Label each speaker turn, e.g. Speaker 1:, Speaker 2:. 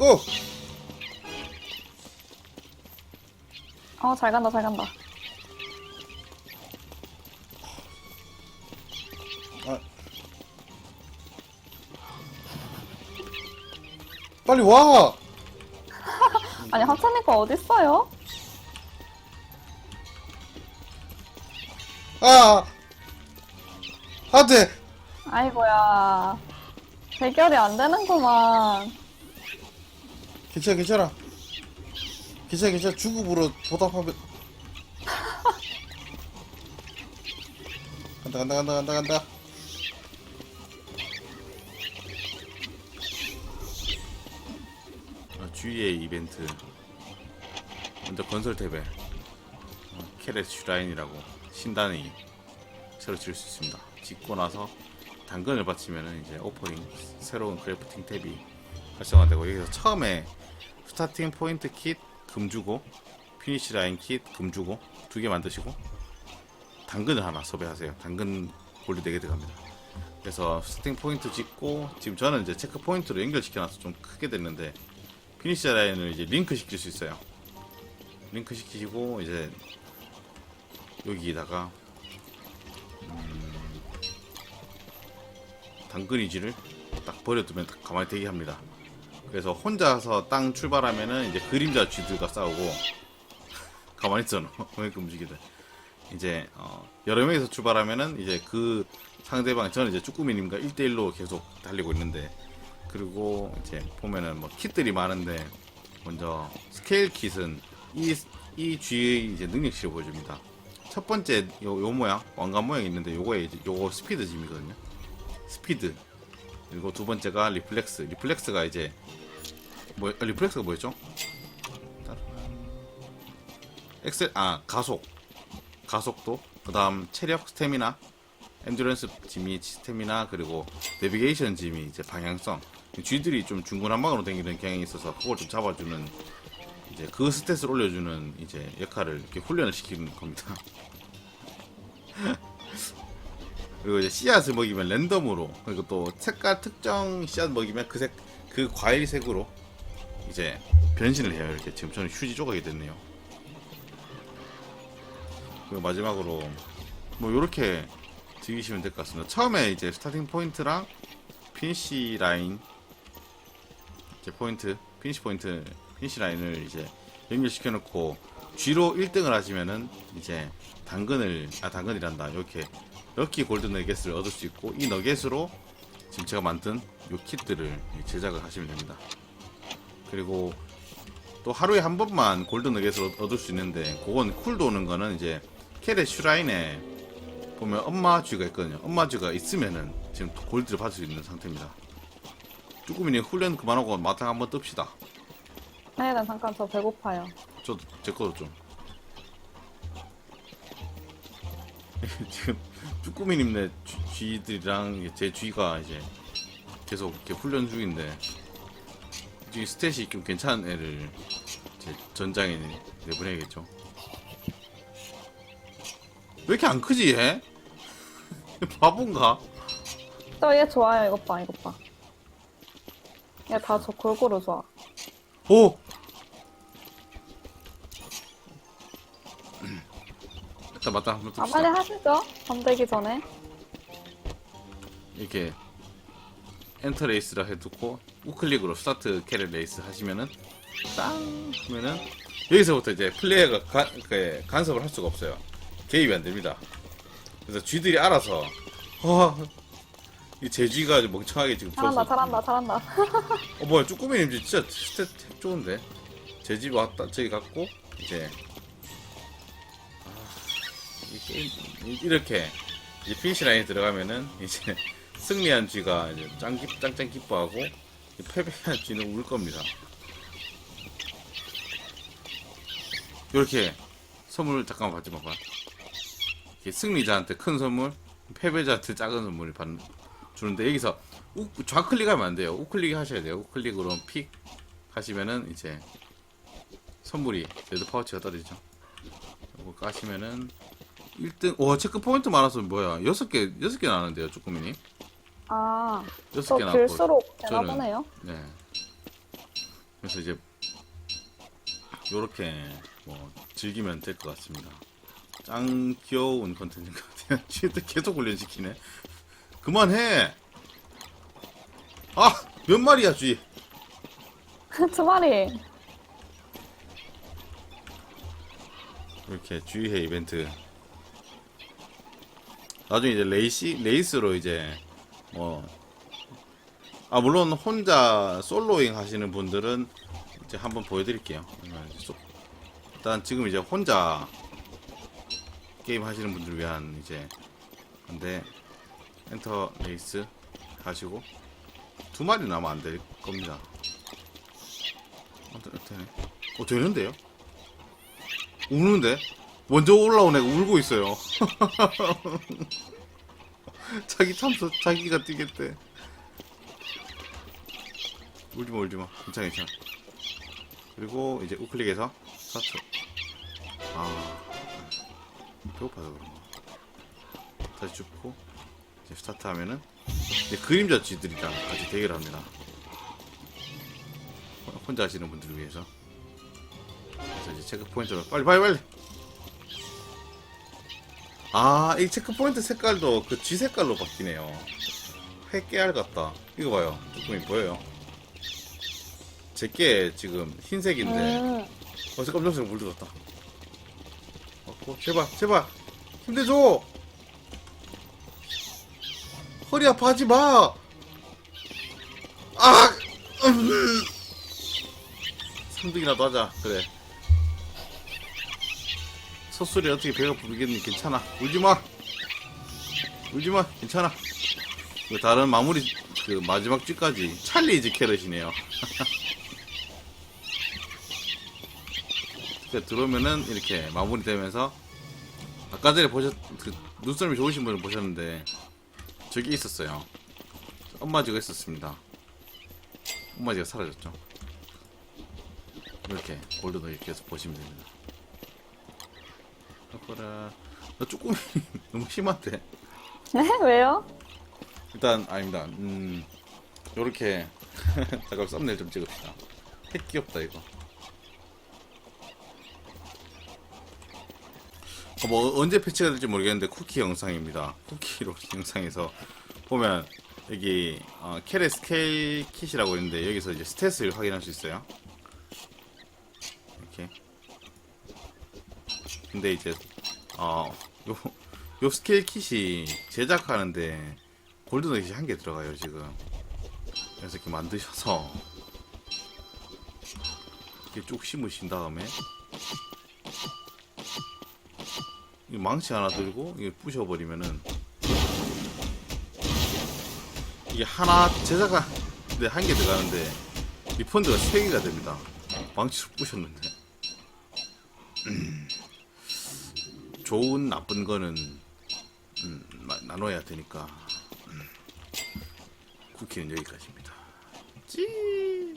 Speaker 1: 고!
Speaker 2: 어, 잘 간다, 잘 간다.
Speaker 1: 아. 빨리 와!
Speaker 2: 아니, 합찬님 거 어딨어요?
Speaker 1: 아! 안 돼!
Speaker 2: 아이고야. 대결이 안 되는구만.
Speaker 1: 괜찮아, 괜찮아. 괜찮아, 괜찮아. 주급으로 보답하면. 간다, 간다, 간다, 간다, 간다.
Speaker 3: 어, 주위의 이벤트 먼저 건설 탭에 어, 캐렛 슈라인이라고 신단이 새로 지을 수 있습니다. 짓고 나서 당근을 받치면은 이제 오퍼링 새로운 크래프팅 탭이 활성화되고 여기서 처음에 스타팅 포인트 킷 금 주고 피니시 라인 킷 금 주고 두 개 만드시고 당근을 하나 소비하세요. 당근 골드 4개 들어갑니다. 그래서 스타팅 포인트 짓고 지금 저는 이제 체크 포인트로 연결시켜놔서 좀 크게 됐는데 피니시 라인을 이제 링크 시킬 수 있어요. 링크 시키시고 이제 여기다가 음, 당근 이지를 딱 버려두면 딱 가만히 대기합니다. 그래서 혼자서 땅 출발하면은 이제 그림자 쥐들과 싸우고 가만히 있어 왜 움직이대. 이제 어, 여러 명이서 출발하면은 이제 그 상대방 저는 이제 쭈꾸미님과 1대1로 계속 달리고 있는데 그리고 이제 보면은 뭐 킷들이 많은데 먼저 스케일 킷은 이, 이 G의 이제 능력치를 보여줍니다. 첫 번째 요, 요 모양 왕관 모양이 있는데 요거에 이제 요거 스피드 짐이거든요. 스피드 그리고 두 번째가 리플렉스 리플렉스가 이제 뭐 아, 리플렉스가 뭐였죠? 엑셀 아 가속 가속도 그다음 체력 스태미나 엔듀런스 짐이 스태미나 그리고 내비게이션 짐이 이제 방향성 쥐들이 좀 중구난방으로 다니는 경향이 있어서 그걸 좀 잡아주는 이제 그 스탯을 올려주는 이제 역할을 이렇게 훈련을 시키는 겁니다. 그리고 이제 씨앗을 먹이면 랜덤으로 그리고 또 색깔 특정 씨앗 먹이면 그 색 그 과일 색으로 이제 변신을 해요 이렇게 지금 저는 휴지 조각이 됐네요. 그리고 마지막으로 뭐 이렇게 즐기시면 될 것 같습니다. 처음에 이제 스타팅 포인트랑 피니시 라인 이제 포인트 피니시 포인트 피니시 라인을 이제 연결시켜 놓고 G로 1등을 하시면은 이제 당근을 아 당근이란다 이렇게 럭키 골드 너겟을 얻을 수 있고 이 너겟으로 지금 제가 만든 요 킷들을 제작을 하시면 됩니다. 그리고 또 하루에 한 번만 골드 너겟을 얻을 수 있는데 그건 쿨 도는 거는 이제 캐렛 슈라인에 보면 엄마 쥐가 있거든요. 엄마 쥐가 있으면은 지금 골드를 받을 수 있는 상태입니다. 쭈꾸미님 훈련 그만하고 마탕 한번 뜹시다.
Speaker 2: 네, 네, 잠깐 저 배고파요.
Speaker 3: 저도 제 거도 좀. 지금 쭈꾸미님네 쥐- 쥐들이랑 제 쥐가 이제 계속 이렇게 훈련 중인데 이 스탯이 좀 괜찮은 애를 제 전장에 내보내야겠죠. 왜 이렇게 안 크지 얘? 바본가?
Speaker 2: 저얘 좋아요, 이것 봐, 이것 봐. 얘 다 저 골고루 좋아.
Speaker 3: 오! 맞다 맞다 한번
Speaker 2: 아,
Speaker 3: 뜹시다.
Speaker 2: 빨리 하시죠. 잠들기 전에.
Speaker 3: 이렇게 엔터 레이스라 해두고 우클릭으로 스타트 캐릭 레이스 하시면은 땅 하면은 여기서부터 이제 플레이어가 가- 그 간섭을 할 수가 없어요. 개입이 안 됩니다. 그래서 쥐들이 알아서 와, 이 제쥐가 아주 멍청하게 지금
Speaker 2: 잘한다, 잘한다, 잘한다.
Speaker 3: 어 뭐야 쭈꾸미님 진짜 스탯 탭 좋은데 제집 왔다 저기 갔고 이제 아, 이 게임 이- 이렇게 이제 피니시 라인에 들어가면은 이제 승리한 쥐가 이제 짱 기, 짱짱 기뻐하고 이 패배한 쥐는 울 겁니다. 이렇게 선물 잠깐만 받지 마봐. 승리자한테 큰 선물, 패배자한테 작은 선물을 받는 주는데 여기서 우, 좌클릭하면 안 돼요. 우클릭 하셔야 돼요. 우클릭으로 픽 하시면은 이제 선물이 레드 파우치가 떨어지죠. 이거 까시면은 1등 와 체크 포인트 많아서 뭐야 6개 6개 나는데요 쭈꾸미님
Speaker 2: 아,
Speaker 3: 6개
Speaker 2: 또
Speaker 3: 나고
Speaker 2: 길수록 되나
Speaker 3: 저는-
Speaker 2: 보네요.
Speaker 3: 네 그래서 이제 요렇게 뭐 즐기면 될 것 같습니다. 짱 귀여운 컨텐츠인 것 같아요. 쟤도 계속 훈련시키네. 그만해! 아! 몇 마리야, 쥐!
Speaker 2: 두 마리.
Speaker 3: 이렇게 주의해 이벤트. 나중에 이제 레이시, 레이스로 이제, 뭐, 아, 물론 혼자 솔로잉 하시는 분들은 이제 한번 보여드릴게요. 소- 일단 지금 이제 혼자 게임 하시는 분들 위한 이제, 근데, 엔터 레이스 하시고, 두 마리 나면 안될 겁니다. 어, 되- 되네. 어, 되는데요? 우는데? 먼저 올라온 애가 울고 있어요. 자기 참서 자기가 뛰겠대. 울지마 울지마 괜찮아 괜찮아. 그리고 이제 우클릭해서 스타트. 아 배고파서 그런가. 다시 줍고 이제 스타트 하면은 이제 그림자 쥐들이랑 같이 대결합니다. 호- 혼자 하시는 분들을 위해서. 그래서 이제 체크 포인트로 빨리 빨리 빨리. 아, 이 체크 포인트 색깔도 그 G 색깔로 바뀌네요. 회 깨알 같다. 이거 봐요. 조금이 보여요. 제게 지금 흰색인데
Speaker 2: 음.
Speaker 3: 어서 깜짝색 물들었다. 맞고 제발 제발 힘내줘. 허리 아파하지 마. 아, 음. 3등이라도 하자. 그래. 헛소리 어떻게 배가 부르겠니? 괜찮아. 울지 마. 울지 마. 괜찮아. 그 다른 마무리 그 마지막 쥐까지 찰리즈 캐럿이네요. 들어오면은 이렇게 마무리되면서 아까 전에 보셨 그 눈썰미 좋으신 분을 보셨는데 저기 있었어요. 엄마지가 있었습니다. 엄마지가 사라졌죠. 이렇게 골드도 계속 보시면 됩니다. 아빠라. 나 조금 너무 심한데.
Speaker 2: 네? 왜요?
Speaker 3: 일단 아닙니다. 음 요렇게. 잠깐 썸네일 좀 찍읍시다. 핵 귀엽다 이거. 어, 뭐 언제 패치가 될지 모르겠는데 쿠키 영상입니다. 쿠키로 영상에서 보면 여기 어, 캐레 스케일 킷이라고 있는데 여기서 이제 스탯을 확인할 수 있어요. 이렇게. 근데 이제 어, 요, 요 스케일 킷이 제작하는데 골드너잇이 한 개 들어가요 지금. 그래서 이렇게 만드셔서 이렇게 쭉 심으신 다음에 이 망치 하나 들고 이게 부셔버리면은 이게 하나 제작하는데 한 개 들어가는데 리펀드가 세 개가 됩니다. 망치로 부셨는데 좋은 나쁜 거는 음, 마- 나눠야 되니까 음. 쿠키는 여기까지입니다. 찌